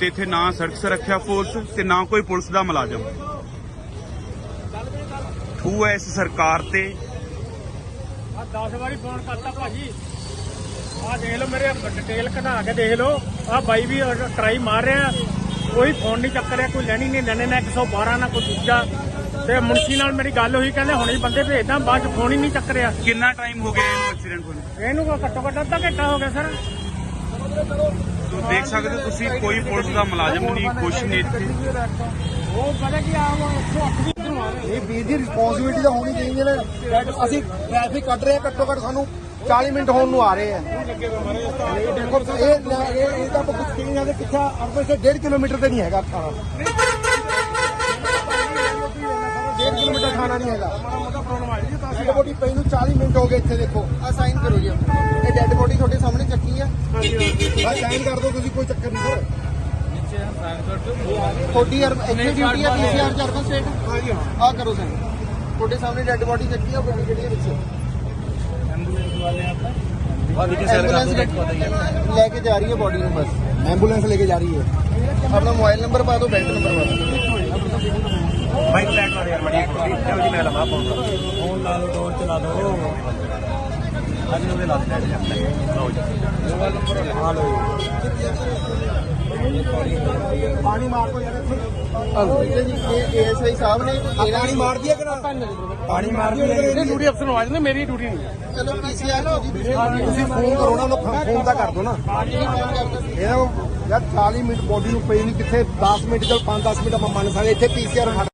ਤੇ ਇੱਥੇ ਨਾ ਸੜਕ ਸੁਰੱਖਿਆ ਫੋਰਸ ਤੇ ਨਾ ਕੋਈ ਪੁਲਿਸ ਦਾ ਮੁਲਾਜ਼ਮ। ਠੂ ਹੈ ਇਸ ਸਰਕਾਰ ਤੇ ਆ 10 ਵਾਰੀ ਫੋਨ ਕਰਤਾ ਭਾਜੀ। ਆ ਦੇਖ ਲਓ ਮੇਰੇ ਡਿਟੇਲ ਕਢਾ ਕੇ ਦੇਖ ਲਓ। ਆ ਬਾਈ ਵੀ ਟਰਾਈ ਮਾਰ ਰਿਹਾ। ਕੋਈ ਫੋਨ ਨਹੀਂ ਚੱਕ ਰਿਹਾ ਕੋਈ ਲੈਣੀ ਨਹੀਂ ਲੈਣੇ ਨਾ 112 ਨਾ ਕੋਈ ਦੂਜਾ। ਤੇ ਮੁਨਸ਼ੀ ਨਾਲ ਮੇਰੀ ਗੱਲ ਹੋਈ ਕਹਿੰਦੇ ਹੁਣੇ ਹੀ ਬੰਦੇ ਭੇਜਦਾ ਬਾਅਦ ਚ ਫੋਨ ਹੀ ਨਹੀਂ ਚੱਕ ਰਿਹਾ। ਕਿੰਨਾ ਟਾਈਮ ਹੋ ਗਿਆ ਇਹਨੂੰ ਐਕਸੀਡੈਂਟ ਹੋਏ ਇਹਨੂੰ ਕੋਈ ਘੱਟੋ ਘੱਟ ਅੱਧਾ ਘੰਟਾ ਹੋ ਗਿਆ ਸਰ। ਦੇਖ ਸਕਦੇ ਹੋ ਤੁਸੀਂ, ਕੋਈ ਪੁਲਿਸ ਦਾ ਮੁਲਾਜ਼ਮ ਨਹੀਂ, ਕੁਛ ਨਹੀਂ ਇੱਥੇ। ਉਹ ਪਤਾ ਕੀ ਆ ਉਹ ਇਹ ਵੀਰ ਦੀ ਰਿਸਪੌਂਸਿਬਿਲਟੀ ਤਾਂ ਹੋਣੀ ਚਾਹੀਦੀ ਹੈ ਅਸੀਂ ਟ੍ਰੈਫਿਕ ਕੱਢ ਰਹੇ ਹਾਂ, ਘੱਟੋ ਘੱਟ ਸਾਨੂੰ 40 ਮਿੰਟ ਹੋਣ ਨੂੰ ਆ ਰਹੇ ਆ ਇਹ ਦੇਖੋ, ਇਹ ਇਹ ਤਾਂ ਕੁਝ ਕਹੀ ਜਾਂਦੇ, ਕਿੱਥੇ ਆਪਣੇ ਸੇ 1.5 ਕਿਲੋਮੀਟਰ ਤੇ ਨਹੀਂ ਹੈਗਾ। ਖਾਣਾ 1.5 ਕਿਲੋਮੀਟਰ ਖਾਣਾ ਨਹੀਂ ਹੈਗਾ। ਡੈਡ ਬੋਡੀ ਪਈ ਨੂੰ 40 ਮਿੰਟ ਹੋ ਗਏ ਇੱਥੇ ਦੇਖੋ। ਆ ਸਾਈਨ ਕਰੋ ਜੀ ਇਹ ਡੈਡ ਬੋਡੀ ਤੁਹਾਡੇ ਸਾਹਮਣੇ ਚੱਕੀ ਆ। ਆ ਸਾਈਨ ਕਰ ਦਿਓ ਤੁਸੀਂ ਕੋਈ ਚੱਕਰ ਨਹੀਂ। ਸਰ ਤੁਹਾਡੀ ਯਾਰ ਇੱਥੇ ਡਿਊਟੀ ਆ ਪੀਸੀਆਰ ਜਰਮਨ ਸਟੇਟ ਹਾਂਜੀ ਆ ਕਰੋ ਸਾਈਨ ਤੁਹਾਡੇ ਸਾਹਮਣੇ ਡੈਡ ਬੋਡੀ ਚੱਕੀ ਆ ਬੋਡੀ ਜਿਹੜੀ ਹੈ ਵਿੱਚ ਐਂਬੂਲੈਂਸ ਲੈ ਕੇ ਜਾ ਰਹੀ ਹੈ ਬੋਡੀ ਨੂੰ ਬਸ ਐਂਬੂਲੈਂਸ ਲੈ ਕੇ ਜਾ ਰਹੀ ਹੈ ਆਪਣਾ ਮੋਬਾਈਲ ਨੰਬਰ ਪਾ ਦਿਓ ਬੈਂਕ ਨੰਬਰ ਪਾ ਦਿਓ। ਕਰ ਯਾਰ ਮੜੀ ਜੀ ਮੈਂ ਲਵਾ ਫੋਨ ਫੋਨ ਲਾ ਲਓ ਡੋਰ ਚਲਾ ਦਿਓ ਅੱਜ ਉਹਦੇ ਲੱਤ ਲੈ ਜਾਂਦੇ ਲਓ ਜੀ। ਮੋਬਾਈਲ ਨੰਬਰ ਆ ਲਓ ਪਾਣੀ ਮਾਰ ਦੋ ਯਾਰ ਇੱਥੇ। ਜੀ। ਇਹ ਏਐਸਆਈ ਸਾਹਿਬ ਨੇ ਪਾਣੀ ਮਾਰ ਦਿਆ ਕਿ ਨਾ? ਪਾਣੀ ਮਾਰ ਦੀ ਇਹ ਡਿਊਟੀ ਅਫਸਰ ਨੂੰ ਆ ਜਾਂਦੇ ਮੇਰੀ ਡਿਊਟੀ ਨਹੀਂ ਚਲੋ ਪੀਸੀਆਰ ਜੀ ਤੁਸੀਂ ਫੋਨ ਕਰੋ ਨਾ ਉਹਨੂੰ ਫੋਨ ਤਾਂ ਕਰ ਦੋ ਨਾ। ਇਹਨਾਂ ਨੂੰ ਯਾਰ 40 ਮਿੰਟ ਬੋਡੀ ਨੂੰ ਪਈ ਨਹੀਂ ਕਿੱਥੇ 10 ਮਿੰਟ ਚਲ 5-10 ਮਿੰਟ ਆਪਾਂ ਮੰਨ ਸਕਦੇ ਇੱਥੇ ਪੀਸੀਆਰ